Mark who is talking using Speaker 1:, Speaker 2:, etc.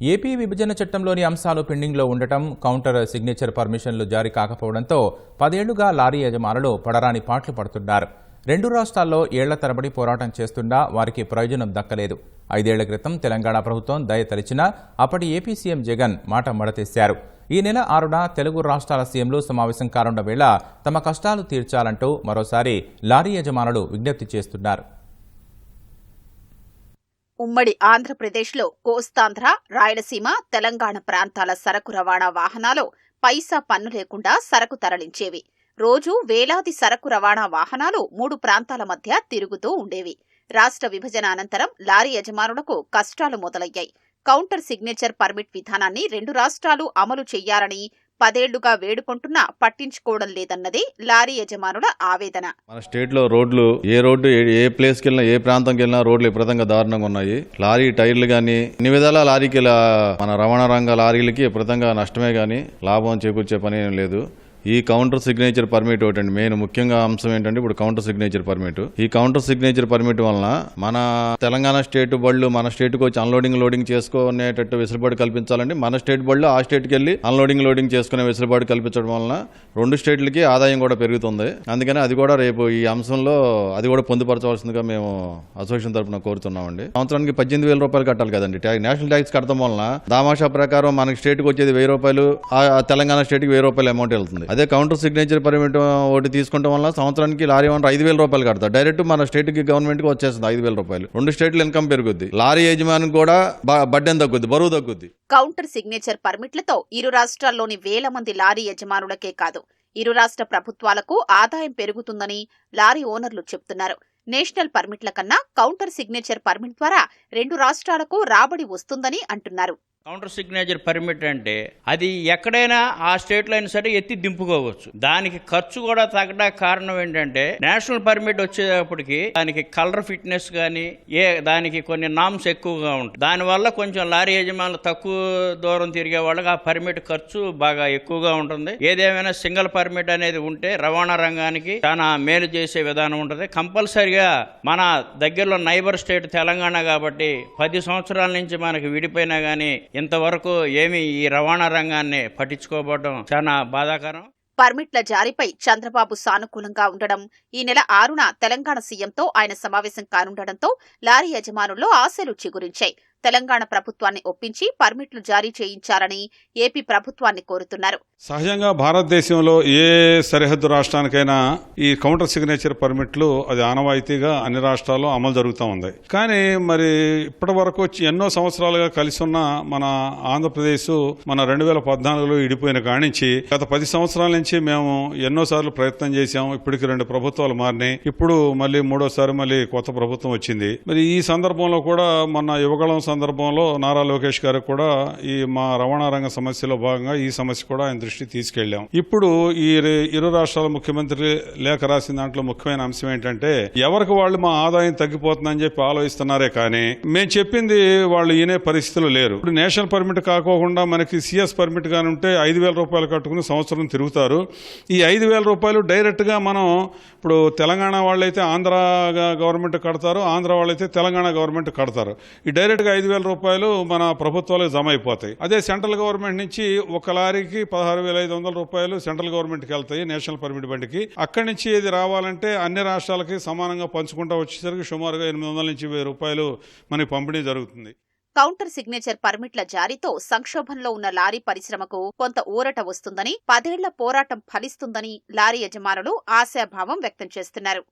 Speaker 1: AP విభజన చట్టంలోని అంశాలు పెండింగ్లో ఉండటం కౌంటర్ సిగ్నేచర్ పర్మిషన్లు జారీ కాకపోవడంతో పదేళ్ళుగా లారీ యజమానులు పడరాని పాట్లు పడుతున్నారు. రెండు రాష్ట్రాల్లో ఏళ్ళ తరబడి పోరాటం చేస్తున్నా వారికి ప్రయోజనం దక్కలేదు. ఐదేళ్ళ క్రితం తెలంగాణ ప్రభుత్వం దయ తలిచినా అప్పటి ఏపీ సీఎం జగన్ మాట మడతేశారు. ఈ నెల ఆరున తెలుగు రాష్ట్రాల సీఎంలు సమావేశం కానున్న వేళ తమ కష్టాలు తీర్చాలంటూ మరోసారి లారీ యజమానులు విజ్ఞప్తి చేస్తున్నారు.
Speaker 2: ఉమ్మడి ఆంధ్రప్రదేశ్లో కోస్తాంధ్ర రాయలసీమ తెలంగాణ ప్రాంతాల సరకు రవాణా వాహనాలు పైసా పన్ను లేకుండా సరకు తరలించేవి. రోజు వేలాది సరకు రవాణా వాహనాలు మూడు ప్రాంతాల మధ్య తిరుగుతూ ఉండేవి. రాష్ట్ర విభజన అనంతరం లారీ యజమానులకు కష్టాలు మొదలయ్యాయి. కౌంటర్ సిగ్నేచర్ పర్మిట్ విధానాన్ని రెండు రాష్ట్రాలు అమలు చేయాలని పదేళ్ళుగా వేడుకుంటున్నా పట్టించుకోవడం లేదన్నదే లారీ యజమానుల ఆవేదన.
Speaker 3: మన స్టేట్లో రోడ్లు ఏ రోడ్డు ఏ- ఏ ప్లేస్కి వెళ్ళినా ఏ ప్రాంతంకి వెళ్ళినా రోడ్లు విపరీతంగా దారుణంగా ఉన్నాయి లారీ టైర్లు కానీ అన్ని విధాలా లారీకి లా- మన రవాణా రంగ లారీలకి విపరీతంగా నష్టమే కానీ లాభం చేకూర్చే పని ఏం లేదు. ఈ కౌంటర్ సిగ్నేచర్ పర్మిట్ ఒకటండి. మెయిన్ ముఖ్యంగా అంశం ఏంటంటే ఇప్పుడు కౌంటర్ సిగ్నేచర్ పర్మిట్ ఈ కౌంటర్ సిగ్నేచర్ పర్మిట్ వలన మన తెలంగాణ స్టేట్ బళ్ళు మన స్టేట్కి వచ్చి అన్లోడింగ్ లోడింగ్ చేసుకునేటట్టు వెసులుబాటు కల్పించాలండి మన స్టేట్ బళ్ళు ఆ స్టేట్కి వెళ్ళి అన్లోడింగ్ లోడింగ్ చేసుకునే వెసులుబాటు కల్పించడం వలన రెండు స్టేట్లకి ఆదాయం కూడా పెరుగుతుంది. అందుకని అది కూడా రేపు ఈ అంశంలో అది కూడా పొందుపరచవలసిందిగా మేము అసోసియేషన్ తరఫున కోరుతున్నామండి. సంవత్సరానికి పద్దెనిమిది వేల రూపాయలు కట్టాలి కదండి. ట్యాక్స్ నేషనల్ ట్యాక్స్ కట్టడం వలన దామాషా ప్రకారం మనకి స్టేట్కి వచ్చేది వెయ్యి రూపాయలు తెలంగాణ స్టేట్కి వెయ్యి రూపాయలు అమౌంట్ వెళ్తుంది. అదే కౌంటర్ సిగ్నేచర్ పర్మిట్ ఒకటి తీసుకుంటాం వల్ల సంవత్సరానికి లారీ ఓనర్ ఐదు వేల రూపాయలు కడతారు డైరెక్ట్ మన స్టేట్కి గవర్నమెంట్కి వచ్చేస్తుంది ఐదు వేల రూపాయలు. రెండు స్టేట్లు ఇన్కమ్ పెరుగుద్ది. లారీ యజమాని కూడా బడ్డెన్ తగ్గుద్ది బరువు తగ్గుద్ది.
Speaker 2: కౌంటర్ సిగ్నేచర్ పర్మిట్లతో ఇరు రాష్ట్రాల్లోని వేల మంది లారీ యజమానులకే కాదు ఇరు రాష్ట్ర ప్రభుత్వాలకు ఆదాయం పెరుగుతుందని లారీ ఓనర్లు చెప్తున్నారు. నేషనల్ పర్మిట్ల కన్నా కౌంటర్ సిగ్నేచర్ పర్మిట్ ద్వారా రెండు రాష్ట్రాలకు రాబడి వస్తుందని అంటున్నారు.
Speaker 4: కౌంటర్ సిగ్నేచర్ పర్మిట్ అంటే అది ఎక్కడైనా ఆ స్టేట్లో అయినా సరే ఎత్తి దింపుకోవచ్చు. దానికి ఖర్చు కూడా తగ్గడానికి కారణం ఏంటంటే నేషనల్ పర్మిట్ వచ్చేటప్పటికి దానికి కలర్ ఫిట్నెస్ కానీ ఏ దానికి కొన్ని నామ్స్ ఎక్కువగా ఉంటాయి. దానివల్ల కొంచెం లారీ యజమానులు తక్కువ దూరం తిరిగే వాళ్ళకి ఆ పర్మిట్ ఖర్చు బాగా ఎక్కువగా ఉంటుంది. ఏదేమైనా సింగిల్ పర్మిట్ అనేది ఉంటే రవాణా రంగానికి చాలా మేలు చేసే విధానం ఉంటుంది. కంపల్సరిగా మన దగ్గరలో నైబర్ స్టేట్ తెలంగాణ కాబట్టి పది సంవత్సరాల నుంచి మనకి విడిపోయినా కానీ ఇంతవరకు ఏమి ఈ రవాణా రంగాన్ని పట్టించుకోకపోవడం చాలా బాధాకరం?
Speaker 2: పర్మిట్ల జారీపై చంద్రబాబు సానుకూలంగా ఉండడం ఈ నెల ఆరున తెలంగాణ సీఎంతో ఆయన సమావేశం కానుండడంతో లారీ యజమానుల్లో ఆశలు చిగురించాయి. తెలంగాణ ప్రభుత్వాన్ని ఒప్పించి పర్మిట్లు జారీ చేయించాలని ఏపీ ప్రభుత్వాన్ని కోరుతున్నారు.
Speaker 5: సహజంగా భారతదేశంలో ఏ సరిహద్దు రాష్ట్రానికైనా ఈ కౌంటర్ సిగ్నేచర్ పర్మిట్లు అది ఆనవాయితీగా అన్ని రాష్ట్రాల్లో అమలు జరుగుతూ ఉంది. కానీ మరి ఇప్పటి వరకు వచ్చి ఎన్నో సంవత్సరాలుగా కలిసి ఉన్న మన ఆంధ్రప్రదేశ్ మన రెండు వేల పద్నాలుగులో ఇడిపోయిన కానించి గత పది సంవత్సరాల నుంచి మేము ఎన్నోసార్లు ప్రయత్నం చేశాం ఇప్పటికి రెండు ప్రభుత్వాలు మారినాయి. ఇప్పుడు మళ్ళీ మూడోసారి మళ్ళీ కొత్త ప్రభుత్వం వచ్చింది. మరి ఈ సందర్భంలో కూడా మన యువగళం సందర్భంలో నారా లోకేష్ గారికి కూడా ఈ మా రవాణా రంగ సమస్యలో భాగంగా ఈ సమస్య కూడా ఆయన దృష్టికి తీసుకెళ్ళాం ఇప్పుడు ఈ ఇరు రాష్ట్రాల ముఖ్యమంత్రి లేఖ రాసిన దాంట్లో ముఖ్యమైన అంశం ఏంటంటే ఎవరికి వాళ్ళు మా ఆదాయం తగ్గిపోతుందని చెప్పి ఆలోచిస్తున్నారే కానీ మేము చెప్పింది వాళ్ళు ఈనే పరిస్థితులు లేరు. ఇప్పుడు నేషనల్ పర్మిట్ కాకోకుండా మనకి సిఎస్ పర్మిట్ కానీ ఉంటే ఐదు వేల రూపాయలు కట్టుకుని సంవత్సరం తిరుగుతారు. ఈ ఐదు వేల రూపాయలు డైరెక్ట్గా మనం ఇప్పుడు తెలంగాణ వాళ్ళైతే ఆంధ్ర గవర్నమెంట్ కడతారు ఆంధ్ర వాళ్ళైతే తెలంగాణ గవర్నమెంట్ కడతారు. ఈ డైరెక్ట్గా ఐదు వేల రూపాయలు మన ప్రభుత్వాలకు జమ అయిపోతాయి. అదే సెంట్రల్ గవర్నమెంట్ నుంచి ఒక లారీకి పదహారు వేల ఐదు వందల రూపాయలు సెంట్రల్ గవర్నమెంట్కి వెళ్తాయి నేషనల్ పర్మిట్ బండికి. అక్కడి నుంచి ఇది రావాలంటే అన్ని రాష్ట్రాలకి సమానంగా పంచుకుంటా వచ్చేసరికి సుమారుగా ఎనిమిది వందల నుంచి వెయ్యి రూపాయలు మనకి పంపిణీ జరుగుతుంది.
Speaker 2: కౌంటర్ సిగ్నేచర్ పర్మిట్ల జారీతో సంక్షోభంలో ఉన్న లారీ పరిశ్రమకు కొంత ఊరట వస్తుందని పదేళ్ళ పోరాటం ఫలిస్తుందని లారీ యజమానులు ఆశాభావం వ్యక్తం చేస్తున్నారు.